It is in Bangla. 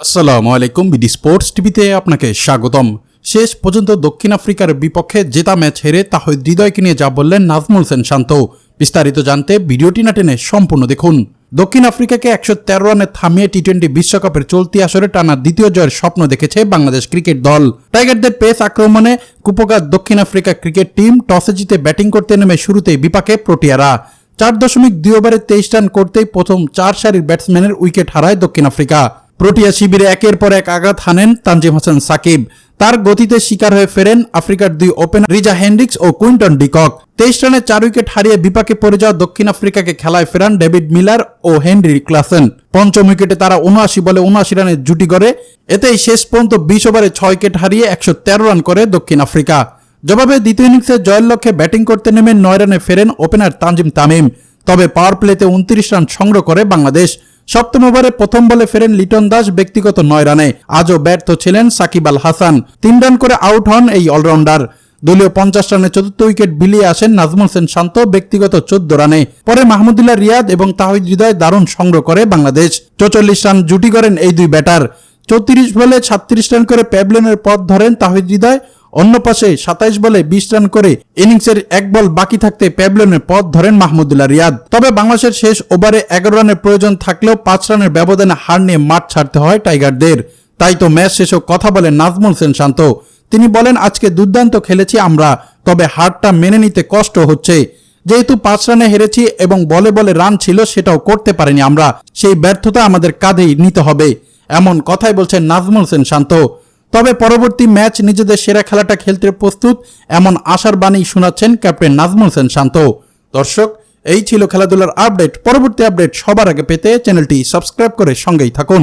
আসসালামু আলাইকুম, বিডি স্পোর্টস টিভিতে আপনাকে স্বাগতম। শেষ পর্যন্ত দক্ষিণ আফ্রিকার বিপক্ষে জেতা ম্যাচ হেরে তাহিদ হৃদয়কে নিয়ে যা বললেন নাজমুল সেন শান্ত। বিস্তারিত জানতে ভিডিওটি না টেনে সম্পূর্ণ দেখুন। দক্ষিণ আফ্রিকাকে একশো তেরো রানে থামিয়ে টি টোয়েন্টি বিশ্বকাপের চলতি আসরে টানা দ্বিতীয় জয়ের স্বপ্ন দেখেছে বাংলাদেশ ক্রিকেট দল। টাইগারদের পেস আক্রমণে কুপকার দক্ষিণ আফ্রিকা ক্রিকেট টিম টসে জিতে ব্যাটিং করতে নেমে শুরুতেই বিপাকে প্রোটিয়ারা। চার দশমিক দুই ওভারে তেইশ রান করতেই প্রথম চার সারির ব্যাটসম্যানের উইকেট হারায় দক্ষিণ আফ্রিকা। প্রোটিয়া শিবিরে একের পর এক আঘাত হানেন তানজিম হাসান সাকিব। তার গতিতে শিকার হয়ে ফেরেন আফ্রিকার দুই ওপেনার রিজা হেন্ড্রিক্স ও কুইন্টন ডিকক। তেইশ রানে চার উইকেট হারিয়ে বিপাকে পড়ে যাওয়া দক্ষিণ আফ্রিকাকে খেলায় ফেরান ডেভিড মিলার ও হেনরি ক্লাসেন। পঞ্চম উইকেটে তারা উনআশি বলে উনআশি রানের জুটি করে এতেই শেষ পর্যন্ত বিশ ওভারে ছয় উইকেট হারিয়ে একশো তেরো রান করে দক্ষিণ আফ্রিকা। জবাবে দ্বিতীয় ইনিংসে জয়ের লক্ষ্যে ব্যাটিং করতে নেমে নয় রানে ফেরেন ওপেনার তানজিম তামিম। তবে পাওয়ার প্লেতে উনত্রিশ রান সংগ্রহ করে বাংলাদেশ। সপ্তম ওভারে প্রথম বলে ফেরেন লিটন দাস ব্যক্তিগত নয় রানে। আজও ব্যর্থ ছিলেন সাকিব আল হাসান। তিন রান করে আউট হন এই অলরাউন্ডার। দলীয় পঞ্চাশ রানে চতুর্থ উইকেট বিলিয়ে আসেন নাজমুল সেন শান্ত ব্যক্তিগত চোদ্দ রানে। পরে মাহমুদুল্লাহ রিয়াদ এবং তাহিদ হৃদয় দারুণ সংগ্রহ করে বাংলাদেশ। চৌচল্লিশ রান জুটি করেন এই দুই ব্যাটার। চৌত্রিশ বলে ছাত্রিশ রান করে প্যাবলনের পথ ধরেন তাহিদ হৃদয়। অন্য পাশে সাতাইশ বলে বিশ রান করে ইনিংসের এক বল বাকি থাকতে প্যাবলনের পথ ধরেন মাহমুদুল্লাহ রিয়াদ। তবে বাংলাদেশের শেষ ওভারে এগারো রানের প্রয়োজন থাকলেও পাঁচ রানের ব্যবধানে হার নিয়ে মাঠ ছাড়তে হয় টাইগারদের। তাই তো ম্যাচ শেষেও কথা বলেন নাজমুল সেন শান্ত। তিনি বলেন, আজকে দুর্দান্ত খেলেছি আমরা, তবে হারটা মেনে নিতে কষ্ট হচ্ছে। যেহেতু পাঁচ রানে হেরেছি এবং বলে বলে রান ছিল, সেটাও করতে পারিনি আমরা। সেই ব্যর্থতা আমাদের কাঁধেই নিতে হবে। এমন কথাই বলছেন নাজমুল সেন শান্ত। তবে পরবর্তী ম্যাচ নিজেদের সেরা খেলাটা খেলতে প্রস্তুত, এমন আশার বাণী শোনাচ্ছেন ক্যাপ্টেন নাজমুল হোসেন শান্ত। দর্শক, এই ছিল খেলাধুলার আপডেট। পরবর্তী আপডেট সবার আগে পেতে চ্যানেলটি সাবস্ক্রাইব করে সঙ্গেই থাকুন।